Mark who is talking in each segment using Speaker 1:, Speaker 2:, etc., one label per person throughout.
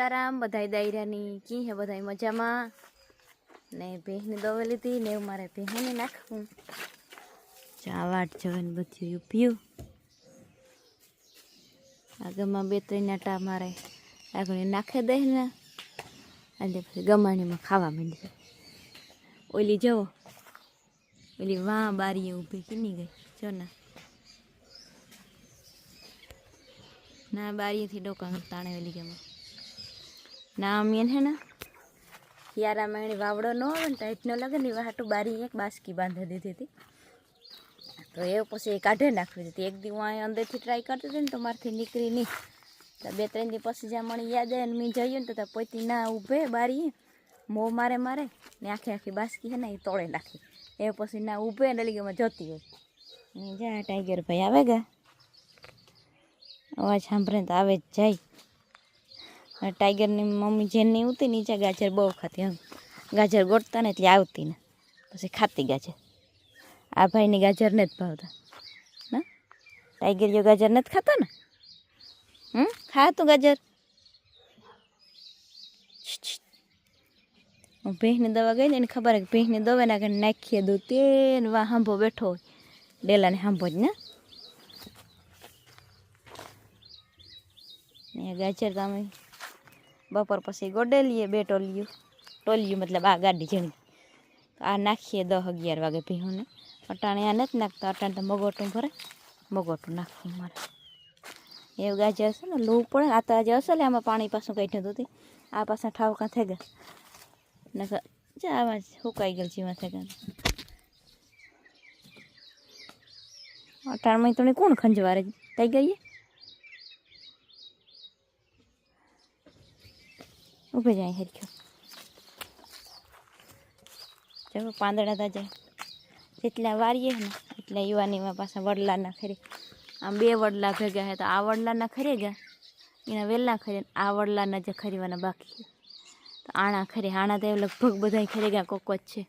Speaker 1: સીતારામ, બધાય દાયરાની કી હે, બધાય મજામાં? ને ભેંસની દવા લીધી, ને એવું મારે ભેંસને નાખવું ચા વાટ જવાનું બધું પીયું આગળમાં બે ત્રણ આટા મારે આગળ નાખે દે ને એટલે પછી ગમાણીમાં ખાવા માંડી ઓલી જવો ઓલી વાં બારીએ ઊભી કીની ગઈ, જો ના. ના, બારીએથી ડોકા તાણે ઓલી ગમે ના અમીન હે ને યારામાં મેણી વાવડો ન આવે ને એટલો લાગે ને હાટું બારી એક બાસકી બાંધી દીધી હતી. તો એ પછી કાઢે નાખવી હતી એક દી હું અંદરથી ટ્રાય કરતી હતી ને તો મારથી નીકળી નહીં. તો બે ત્રણ દી પછી જ્યાં મને યાદ આવે ને મેં જઈએ ને તો પોતી ના ઊભે બારીએ, મો મારે મારે ને આખી આખી બાસકી હે ને એ તોડે નાખી. એ પછી ના ઊભે ને કે જતી હોય. જા, ટાઈગર ભાઈ આવે ગયા અવાજ સાંભળે તો આવે જ જાય. ટાઈગરની મમ્મી જેની ઉતી નીચે ગાજર બહુ ખાતી એમ. ગાજર ગોટતા ને એટલે આવતી ને. પછી ખાતી ગાજર. આ ભાઈની ગાજર નથી ભાવતા. ના ટાઈગર જો ગાજર નથી ખાતા ને? હમ? ખા તું ગાજર હું ભેંસની દવા ગઈ ને એને ખબર કે ભેંસની દવા ના કરીને નાખીએ દઉં તે વા હાંભો બેઠો હોય. ડેલાને હાંભો જ ને. ને ગાજર તો અમે બપોર પછી ગોડેલીએ બે ટોલિયું ટોલિયું મતલબ આ ગાડી જણી આ નાખીએ દસ અગિયાર વાગે ભીહુંને. અટાણે આ નથી નાખતા, અટાણે તો મગોટું ભરે. મગોટું નાખવું મારે. એવું ગાજે હશે ને, લૂ પડે આ તો આજે હશે ને આમાં પાણી પાછું કાઢ્યું હતું આ પાછા ઠાવકા થઈ ગયા. ને આમાં સુકાઈ ગયેલ છે થઈ ગયા. અટાણમાં તો કોણ ખંજવારે? થઈ ગઈ ઊભી જાય હરખ્યો ચાલો પાંદડા તાજા. જેટલા વારીએ ને, એટલા યુવાનીમાં પાછા વડલાના ખરી આમ બે વડલા ભેગા હે તો આ વડલાના ખરી ગયા, એના વહેલા ખરી આ વડલાના જે ખરીવાના બાકી તો આણા ખરી આણા તો લગભગ બધા ખરી ગયા, કોક જ છે.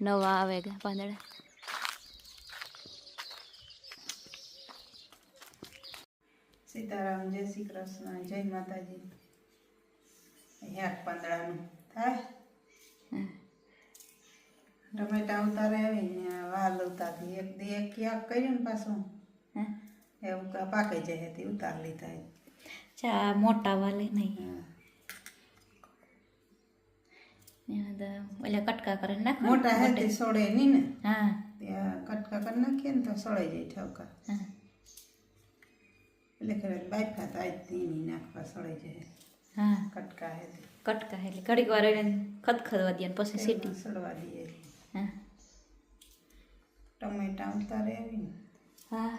Speaker 1: નવા આવે ગયા પાંદડા.
Speaker 2: સીતારામ, જય શ્રી કૃષ્ણ, જય માતાજી. યાદ પાંદડાનું થાય. ટમેટા ઉતારે આવીને વાલ ઉતારતી. એક દી એક ક્યાંક કર્યું ને પાછું.
Speaker 1: હા
Speaker 2: એવું પાકી જાય તે ઉતાર લીધા
Speaker 1: ચા મોટા વાલે નહીં. એમાં કટકા કરે નાખ
Speaker 2: મોટા હે સોડે નહીં ને
Speaker 1: હા.
Speaker 2: ત્યાં કટકા કરી નાખીએ ને તો સળાઈ જાય ઠવકા. એટલે ખરે બાફા તો આજ નહીં નાખવા સળાઈ જાય.
Speaker 1: હા.
Speaker 2: કટકા હે
Speaker 1: કટકા એટલે ઘડીક વાર એને ખદખદવા દે પછી સીટી.
Speaker 2: સડવા દઈએ
Speaker 1: હા.
Speaker 2: ટમેટા ઉતારે આવી
Speaker 1: હા.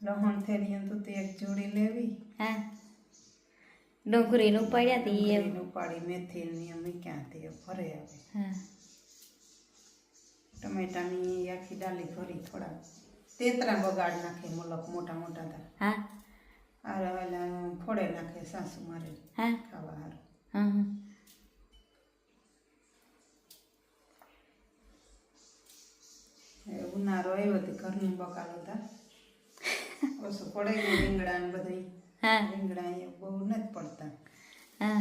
Speaker 2: લહણ થેલી તો તે એક જોડી લેવી.
Speaker 1: હા. ડુંગળીનું ઉપાડ્યા તી એ
Speaker 2: ઉપાડી મેથી ની અમે ક્યાંથી ફરે આવે
Speaker 1: હા.
Speaker 2: ટમેટાની આખી ડાલી ભરી થોડા તેતરા બગાડ નાખે મલક મોટા મોટા
Speaker 1: હા.
Speaker 2: ફોડે નાખે સાસુ મારે
Speaker 1: હા?
Speaker 2: ખાવા હારું.
Speaker 1: હા હા.
Speaker 2: ઉનાળો આવ્યો તે ઘરનું બકાલ હતા ઓછું પડે રીંગણા ને બધું.
Speaker 1: હા.
Speaker 2: રીંગણા એ બહુ નથી પડતા.
Speaker 1: હા.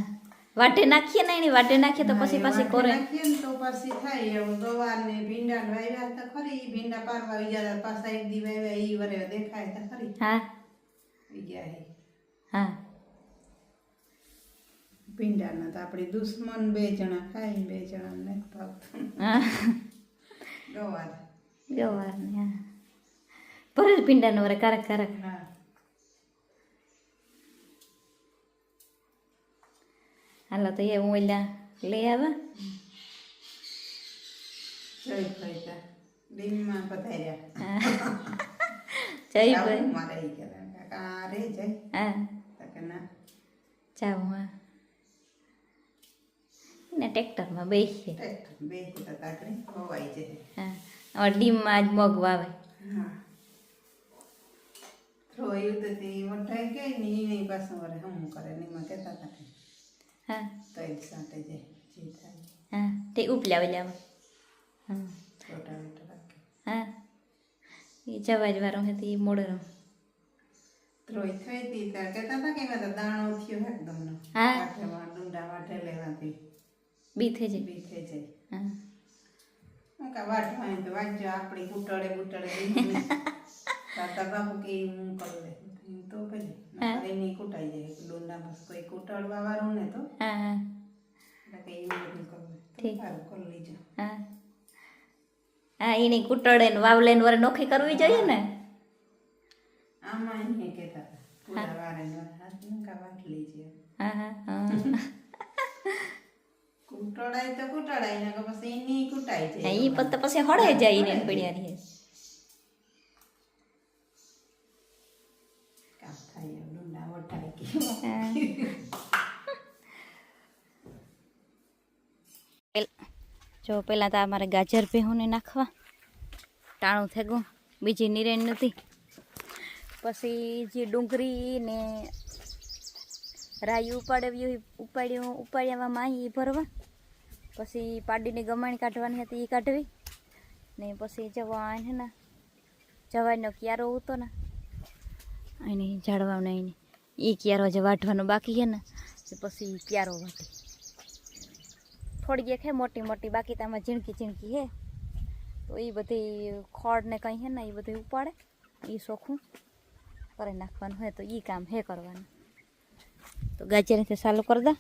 Speaker 1: વાટે નાખીએ ને એની વાટે નાખીએ તો પછી પાછી કોરે.
Speaker 2: નાખીએ ને તો પાછી થાય. એવું ગવાર ને ભીંડા ને વાવ્યા તો ખરી. ભીંડા પારવા ગયા પાછા એક દી વાવ્યા ઈ વરે દેખાય તો ખરી.
Speaker 1: હા.
Speaker 2: ગયા હે.
Speaker 1: હા
Speaker 2: ભીંડાના તો આપણે દુશ્મન બે જણા ખાય બે જણા ને ભાવતું.
Speaker 1: હા.
Speaker 2: ગવાર.
Speaker 1: ગવાર ને ભરેલ પીંડાનો વરે કારક કારક.
Speaker 2: હા.
Speaker 1: હાલો તો એ હું ઓલા લઈ આવે.
Speaker 2: જય ભાઈ ડીમમાં પધાર્યા.
Speaker 1: જય ભાઈ
Speaker 2: મારે ઈ કહેતા, કાકા આ રે જય
Speaker 1: હા
Speaker 2: તો કે ના
Speaker 1: જાઉં હા ને ટ્રેક્ટરમાં બેસીએ
Speaker 2: ટ્રેક્ટર બે હિતા કાકડી ખવાઈ જાય
Speaker 1: હા ડીમમાં જ મગ વાવે
Speaker 2: હા રોયું તો તે વઢાઈ ગઈ ને એને પાછું વરે હમું કરે ને એમાં કહેતા હતા કે
Speaker 1: હા
Speaker 2: તૈલ સાંટે જાય જે થાય
Speaker 1: હા તે ઉપલા ઓલા હા હા એ જવા જ વારો હતી એ મોડેરો
Speaker 2: ત્રોય થઈ હતી ત્યારે કહેતા હતા કે એમાં તો દાણો થયો એકદમ
Speaker 1: હા.
Speaker 2: વાટેમાં ડુંડા વાટે લેવાથી.
Speaker 1: બી થઈ જાય.
Speaker 2: બી થઈ જાય.
Speaker 1: હા.
Speaker 2: હું કા વાટવાની તો વાંચજો આપણી કૂટડે બુટડે દીધી તાતા બાપુ કે હું કરી દે તો કરી. એની કૂટાઈ જાય. ડુંડામાં કોઈ કૂટડવા વાળું ને તો.
Speaker 1: હા હા.
Speaker 2: એટલે કે ઈ બધું કરવું
Speaker 1: ઠીક.
Speaker 2: સારું કરી લેજો.
Speaker 1: હા. હા એની કૂટળે ને વાવલે ને વરે નોખી કરવી જોઈએ ને?
Speaker 2: આમાં હું
Speaker 1: હા
Speaker 2: કૂટડાય તો કુટડાય ને પછી એની કુટાઈ જાય
Speaker 1: એ પત્તા પછી હળે જાય ને પડ્યા રહે. પેલ- જો પહેલાં તો અમારે ગાજર ભેહુંને નાખવા ટાણું થઈ ગયું બીજી નિરેણ નથી પછી જે ડુંગળી ને રાઈ ઉપાડવી ઉપાડ્યું, ઉપાડ્યામાં એ ભરવા. પછી પાડીની ગમાણી કાઢવાની હતી એ કાઢવી. ને પછી જવાન હે ને જવાનનો ક્યારો ઉતો ને, એને ઝાડવાનો એને. એ ક્યારો જે વાઢવાનો બાકી છે ને, તે પછી ઈ ક્યારો વાઢી. થોડી એક હે મોટી મોટી, બાકી તો આમાં ઝીણકી ઝીણકી હે. તો એ બધી ખોડ ને કંઈ હે ને એ બધું ઉપાડે એ ચોખ્ખું કરી નાખવાનું હોય તો એ કામ હે કરવાનું. તો ગાજરથી ચાલુ કરી દો.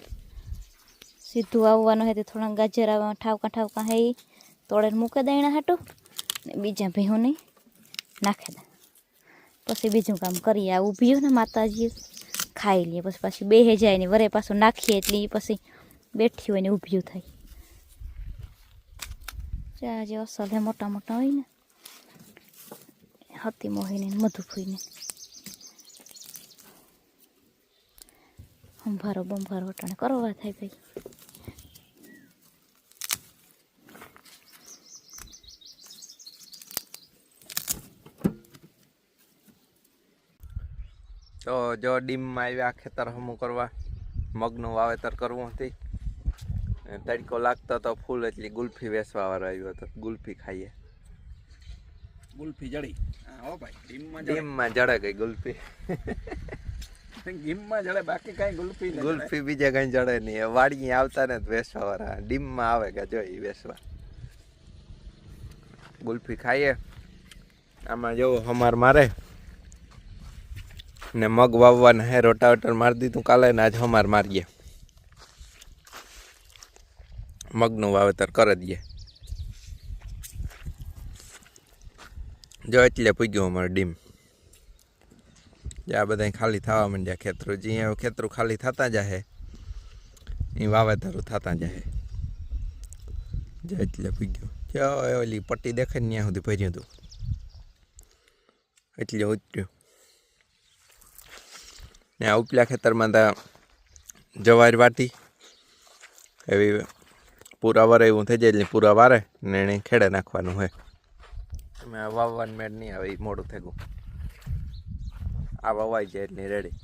Speaker 1: સીધું આવવાનું હોય તો થોડા ગાજર આવવા ઠાવકા ઠાવકા હે તોડેને મૂકી દે દઈણા હાટું. ને બીજા ભેહું નહીં નાખી દે. પછી બીજું કામ કરીએ. આ ઊભી ને માતાજી ખાઈ લઈએ પછી પાછી બેહે જાય ને વરે પાછું નાખીએ એટલે એ પછી બેઠી હોય ને ઊભી થાય ચા જે અસલ હે મોટા મોટા હોય ને. હતી મોહીને મધુ મધુફુઈને. અંભારો બંભારો અટાણે કરવા થાય ભાઈ.
Speaker 3: તો જો ડીમમાં આવ્યા ખેતર હમું કરવા મગનું વાવેતર કરવું હતી. તડકો લાગતો તો ફૂલ એટલી ગુલ્ફી વેસવા વાળો આવ્યો હતો. ગુલ્ફી ખાઈએ.
Speaker 4: ગુલ્ફી જડી. હા ભાઈ ડીમમાં જડે
Speaker 3: ગઈ ગુલ્ફી.
Speaker 4: ગીમમાં જડે, બાકી ગુલ્ફી
Speaker 3: બીજે કઈ જડે નહીં. વાડી આવતા ને જ વેચવા વાળા ડીમમાં આવે કે જો ઈ વેચવા ગુલ્ફી ખાઈએ. આમાં જો હમાર મારે. ને મગ વાવવાના હે, રોટાવેટર મારી દીધું કાલે ને આજ હમાર મારીએ. મગનું વાવેતર કરી દઈએ. જો એટલે પૂગ્યું અમારે ડીમ. જે, આ બધા ખાલી થવા માંડ્યા ખેતરો. જે ખેતરો ખાલી થતા જાય એ વાવેતરો થતા જાય જે એટલે ભૂગ્યું જો એ ઓલી પટ્ટી દેખાય ત્યાં સુધી ભર્યું હતું એટલે ઉતર્યું ને આ ઉપલા ખેતરમાં તા જવાર વાટી, એવી પૂરા વારે એવું થઈ જાય એટલે પૂરા વારે ને એને ખેડે નાખવાનું હોય. મેં વાવવાનું મેળ નહીં આવે એ મોડું થઈ ગયું. આ વવાઈ જાય એટલે રેડી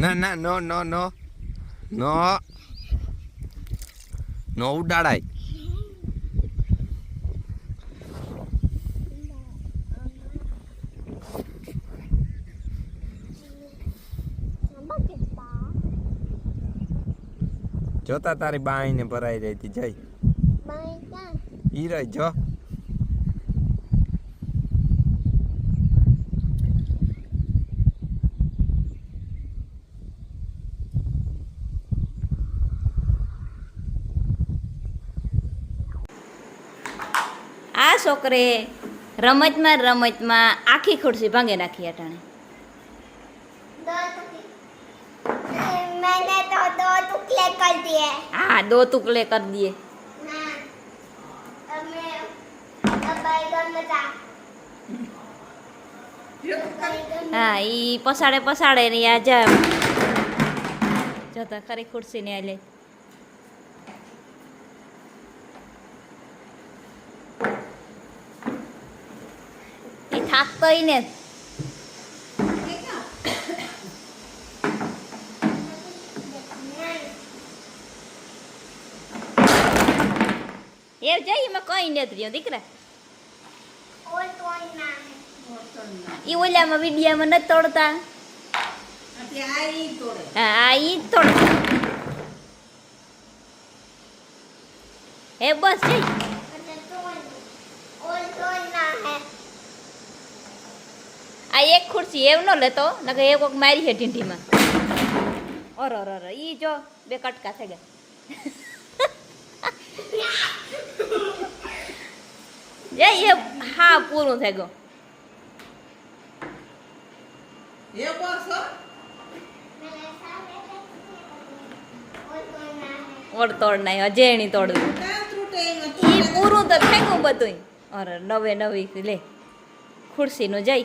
Speaker 3: ના ના નો નો નો. નો. નો ઉડાડાય. જોતા તારી બાઈને ભરાઈ રહી હતી જઈ ઈ રહી જો.
Speaker 1: છોકરે રમતમાં રમતમાં આખી ખુરશી ભાંગી નાખી અટાણે. હા દો ટુકલે કરી દઈએ હા ઈ પસાડે પસાડે ને આ જા. જતા ખરી ખુરશી ને આ
Speaker 5: લઈ Papá Inés. ¿Qué
Speaker 1: ya ¿Qué ¿Qué ¿Qué ¿Qué
Speaker 2: ¿Qué આ
Speaker 1: એક ખુરશી એવું ન લેતો નકર એ કોક મારી છે ઢીંઢીમાં. ઓર ઓર ઓર ઈ જો બે કટકા થઈ ગયા જે એ હા પૂરું થઈ ગયો ઓળ તોડ નહીં અજેણી તોડવું પૂરું તો ફેંકું બધું અરે નવે નવી લે ખુરશીનું જઈ.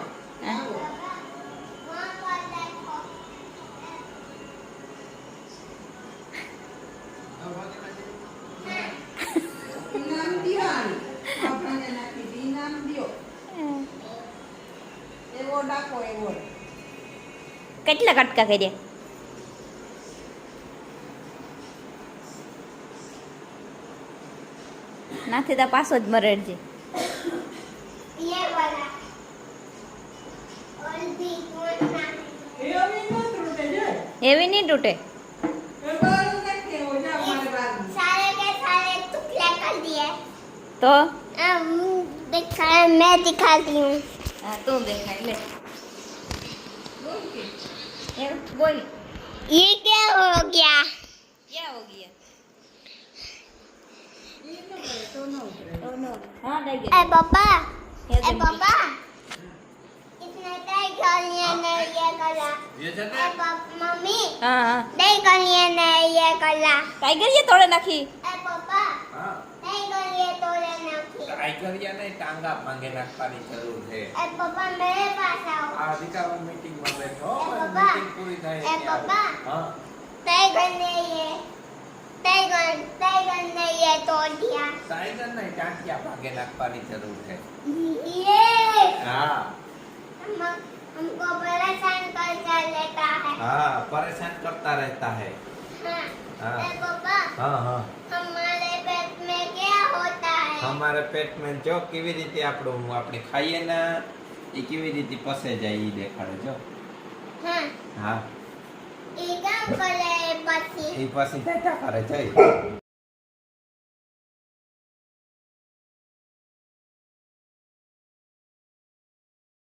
Speaker 1: કેટલા કટકા કર્યા નાથી તો પાછો જ મરેડજે
Speaker 5: ये वाला और भी कौन ना है
Speaker 2: એવી ન તૂટે જો.
Speaker 1: એવી નહીં તૂટે
Speaker 2: એ બારું નાખે, એવો જા મારે બારું.
Speaker 5: सारे के सारे टुकड़े कर दिए
Speaker 1: તો
Speaker 5: अब दिखा मैं दिखाती हूँ
Speaker 1: હા તું દેખાય લે बोल
Speaker 5: ये क्या हो गया
Speaker 2: क्या
Speaker 1: हो गया
Speaker 5: ए ए पापा इसने तय कर लिया ने ये कला मम्मी कर लिया ने ये कला
Speaker 1: टाइगर ये तोड़े नाखी
Speaker 5: ए पापा नाखी
Speaker 3: ટાઈગરિયા ને ટાંગા ભાંગે નાખવાની જરૂર છે
Speaker 5: ए પાપા मेरे पास आओ
Speaker 3: આ દીકરા મીટિંગ માં બેઠો
Speaker 5: એ બાબા.
Speaker 3: મીટિંગ પૂરી થાય
Speaker 5: એ
Speaker 3: એટલે આવો.
Speaker 5: બાબા.
Speaker 3: હા
Speaker 5: तय करने ये तय कर तय करने ये तोड़ दिया
Speaker 3: ટાઈગર ને ટાંટિયા ભાંગે નાખવાની જરૂર છે
Speaker 5: ये
Speaker 3: હા
Speaker 5: हम हमको परेशान कर कर लेता है
Speaker 3: हाँ परेशान करता रहता है
Speaker 5: हाँ
Speaker 3: हाँ
Speaker 5: ए पापा
Speaker 3: हाँ हाँ
Speaker 5: हमारे पेट में क्या होता है
Speaker 3: અમારા પેટમાં જો કેવી રીતે આપણું આપણે ખાઈએ ને એ કેવી રીતે પસે જાય એ દેખાડે જો. હા. એ પછી. એ કરે જાય.